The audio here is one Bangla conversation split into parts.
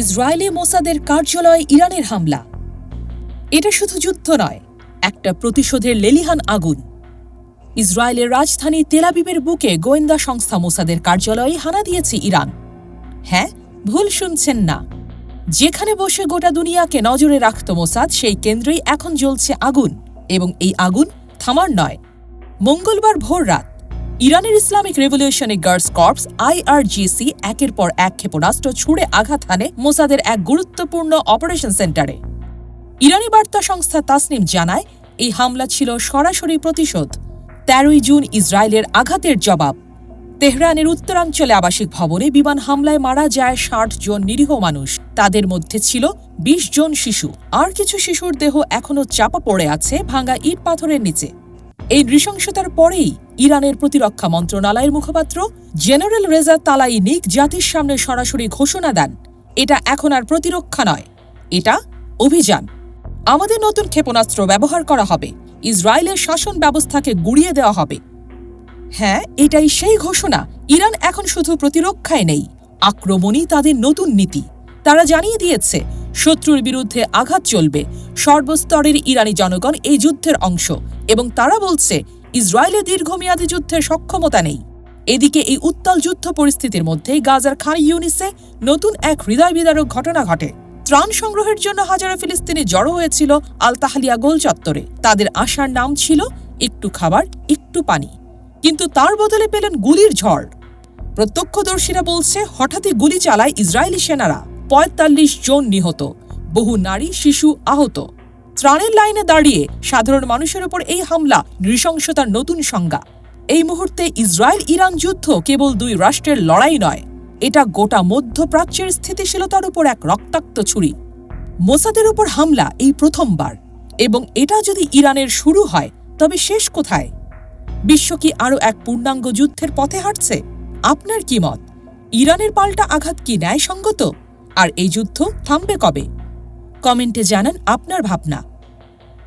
ইসরায়েলি মোসাদের কার্যালয়ে ইরানের হামলা। এটা শুধু যুদ্ধ নয়, একটা প্রতিশোধের লেলিহান আগুন। ইসরায়েলের রাজধানী তেলাবিবের বুকে গোয়েন্দা সংস্থা মোসাদের কার্যালয়ে হানা দিয়েছে ইরান। হ্যাঁ ভুল শুনছেন না। যেখানে বসে গোটা দুনিয়াকে নজরে রাখত মোসাদ, সেই কেন্দ্রেই এখন জ্বলছে আগুন, এবং এই আগুন থামার নয়, মঙ্গলবার ভোর রাত ইরানের Islamic revolutionary guards corps, IRGC, একের পর এক ক্ষেপণাস্ত্র ছুড়ে আঘাত হানে মোসাদের এক গুরুত্বপূর্ণ অপারেশন সেন্টারে। ইরানি বার্তা সংস্থা তাসনিম জানায়, এই হামলা ছিল সরাসরি প্রতিশোধ। তেরোই জুন ইসরায়েলের আঘাতের জবাব। তেহরানের উত্তরাঞ্চলে আবাসিক ভবনে বিমান হামলায় মারা যায় ষাট জন নিরীহ মানুষ। তাদের মধ্যে ছিল ২০ জন শিশু। আর কিছু শিশুর দেহ এখনও চাপা পড়ে আছে ভাঙা ইট পাথরের নিচে। এই নৃশংসতার পরেই ইরানের প্রতিরক্ষা মন্ত্রণালয়ের মুখপাত্র জেনারেল রেজা তালাইনিক জাতির সামনে সরাসরি ঘোষণা দেন, এটা এখন আর প্রতিরক্ষা নয়, এটা অভিযান। আমাদের নতুন ক্ষেপণাস্ত্র ব্যবহার করা হবে, ইসরায়েলের শাসন ব্যবস্থাকে গুড়িয়ে দেওয়া হবে। হ্যাঁ এটাই সেই ঘোষণা, ইরান এখন শুধু প্রতিরক্ষায় নেই, আক্রমণই তাদের নতুন নীতি। তারা জানিয়ে দিয়েছে শত্রুর বিরুদ্ধে আঘাত চলবে। সর্বস্তরের ইরানি জনগণ এই যুদ্ধের অংশ এবং তারা বলছে, ইসরায়েলে দীর্ঘমেয়াদী যুদ্ধের সক্ষমতা নেই। এদিকে এই উত্তাল যুদ্ধ পরিস্থিতির মধ্যেই গাজার খান ইউনিসে নতুন এক হৃদয় বিদারক ঘটনা ঘটে। ত্রাণ সংগ্রহের জন্য হাজারো ফিলিস্তিনি জড়ো হয়েছিল আল তাহালিয়া গোল চত্বরে। তাদের আশার নাম ছিল, একটু খাবার, একটু পানি। কিন্তু তার বদলে পেলেন গুলির ঝড়। প্রত্যক্ষদর্শীরা বলছে, হঠাৎই গুলি চালায় ইসরায়েলি সেনারা। পঁয়তাল্লিশ জন নিহত, বহু নারী, শিশু আহত। ত্রাণের লাইনে দাঁড়িয়ে সাধারণ মানুষের ওপর এই হামলা, নৃশংসতার নতুন সংজ্ঞা। এই মুহূর্তে ইসরায়েল ইরান যুদ্ধ কেবল দুই রাষ্ট্রের লড়াই নয়, এটা গোটা মধ্যপ্রাচ্যের স্থিতিশীলতার উপর এক রক্তাক্ত ছুরি। মোসাদের উপর হামলা এই প্রথমবার, এবং এটা যদি ইরানের শুরু হয়, তবে শেষ কোথায়? বিশ্ব কি আরও এক পূর্ণাঙ্গ যুদ্ধের পথে হাঁটছে? আপনার কি মত? ইরানের পাল্টা আঘাত কি ন্যায়সঙ্গত? আর এই যুদ্ধ থামবে কবে? কমেন্টে জানান আপনার ভাবনা।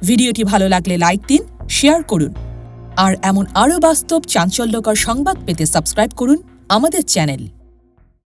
ভিডিওটি ভালো লাগলে লাইক দিন, শেয়ার করুন। আর এমন আরও বাস্তব, চাঞ্চল্যকর সংবাদ পেতে সাবস্ক্রাইব করুন আমাদের চ্যানেল।